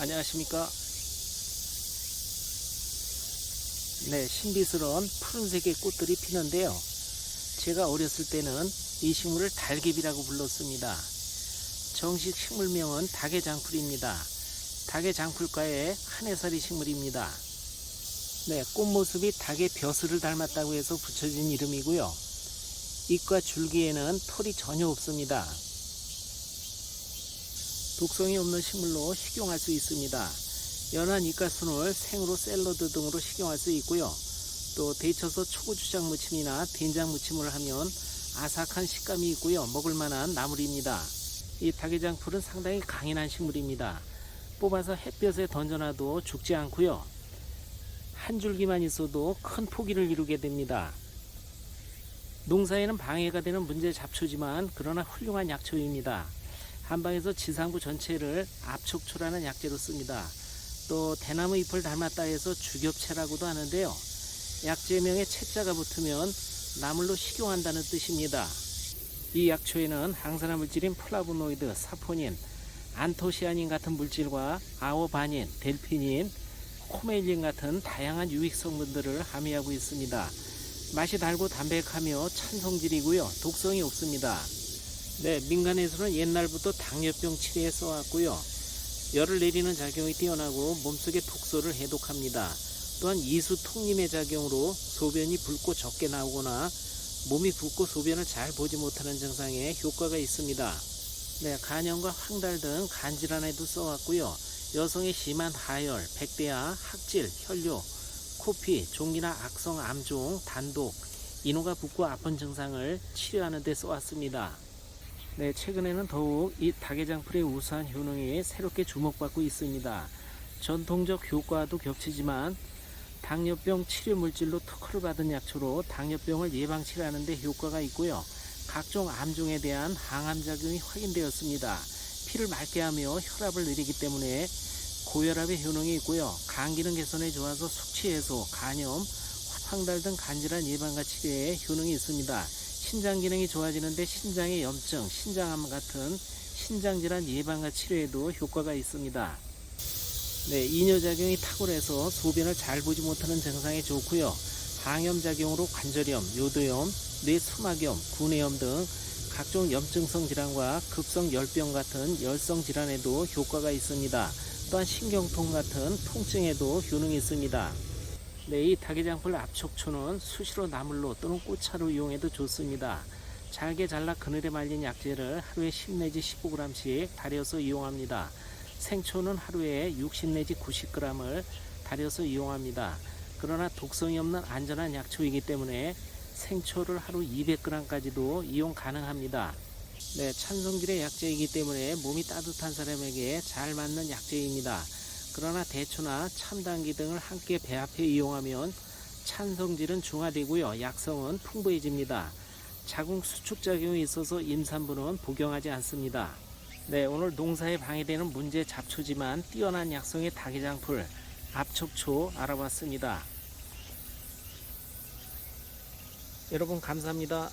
안녕하십니까. 네, 신비스러운 푸른색의 꽃들이 피는데요. 제가 어렸을 때는 이 식물을 달개비라고 불렀습니다. 정식 식물명은 닭의 장풀입니다. 닭의 장풀과의 한해살이 식물입니다. 네, 꽃모습이 닭의 벼슬을 닮았다고 해서 붙여진 이름이고요. 잎과 줄기에는 털이 전혀 없습니다. 독성이 없는 식물로 식용할 수 있습니다. 연한 잎가순을 생으로 샐러드 등으로 식용할 수 있고요. 또 데쳐서 초고추장 무침이나 된장 무침을 하면 아삭한 식감이 있고요. 먹을 만한 나물입니다. 이 닭의장풀은 상당히 강인한 식물입니다. 뽑아서 햇볕에 던져놔도 죽지 않고요. 한 줄기만 있어도 큰 포기를 이루게 됩니다. 농사에는 방해가 되는 문제 잡초지만 그러나 훌륭한 약초입니다. 한방에서 지상부 전체를 압촉초라는 약재로 씁니다. 또 대나무 잎을 닮았다 해서 주겹채라고도 하는데요. 약재명에 채자가 붙으면 나물로 식용한다는 뜻입니다. 이 약초에는 항산화 물질인 플라보노이드, 사포닌, 안토시아닌 같은 물질과 아오바닌, 델피닌, 코메일린 같은 다양한 유익 성분들을 함유하고 있습니다. 맛이 달고 담백하며 찬성질이고요. 독성이 없습니다. 네, 민간에서는 옛날부터 당뇨병 치료에 써왔고요. 열을 내리는 작용이 뛰어나고 몸속의 독소를 해독합니다. 또한 이수통림의 작용으로 소변이 붉고 적게 나오거나 몸이 붓고 소변을 잘 보지 못하는 증상에 효과가 있습니다. 네, 간염과 황달 등 간질환에도 써왔고요. 여성의 심한 하열, 백대야, 학질, 혈뇨, 코피, 종기나 악성 암종, 단독, 인후가 붓고 아픈 증상을 치료하는 데 써왔습니다. 네, 최근에는 더욱 이 닭의장풀의 우수한 효능이 새롭게 주목받고 있습니다. 전통적 효과도 겹치지만 당뇨병 치료 물질로 특허를 받은 약초로 당뇨병을 예방 치료하는 데 효과가 있고요. 각종 암종에 대한 항암 작용이 확인되었습니다. 피를 맑게 하며 혈압을 느리기 때문에 고혈압의 효능이 있고요. 간 기능 개선에 좋아서 숙취 해소, 간염, 황달 등 간질환 예방과 치료에 효능이 있습니다. 신장 기능이 좋아지는데 신장의 염증, 신장암 같은 신장 질환 예방과 치료에도 효과가 있습니다. 네, 이뇨작용이 탁월해서 소변을 잘 보지 못하는 증상에 좋고요. 항염작용으로 관절염, 요도염, 뇌수막염, 구내염 등 각종 염증성 질환과 급성 열병 같은 열성 질환에도 효과가 있습니다. 또한 신경통 같은 통증에도 효능이 있습니다. 네, 이 닭의장풀 압촉초는 수시로 나물로 또는 꽃차로 이용해도 좋습니다. 잘게 잘라 그늘에 말린 약재를 하루에 10 내지 15g씩 달여서 이용합니다. 생초는 하루에 60 내지 90g을 달여서 이용합니다. 그러나 독성이 없는 안전한 약초이기 때문에 생초를 하루 200g까지도 이용 가능합니다. 네, 찬성질의 약재이기 때문에 몸이 따뜻한 사람에게 잘 맞는 약재입니다. 그러나 대추나 참당기 등을 함께 배합해 이용하면 찬성질은 중화되고요. 약성은 풍부해집니다. 자궁 수축 작용이 있어서 임산부는 복용하지 않습니다. 네, 오늘 농사에 방해되는 문제 잡초지만 뛰어난 약성의 닭의장풀 압촉초 알아봤습니다. 여러분 감사합니다.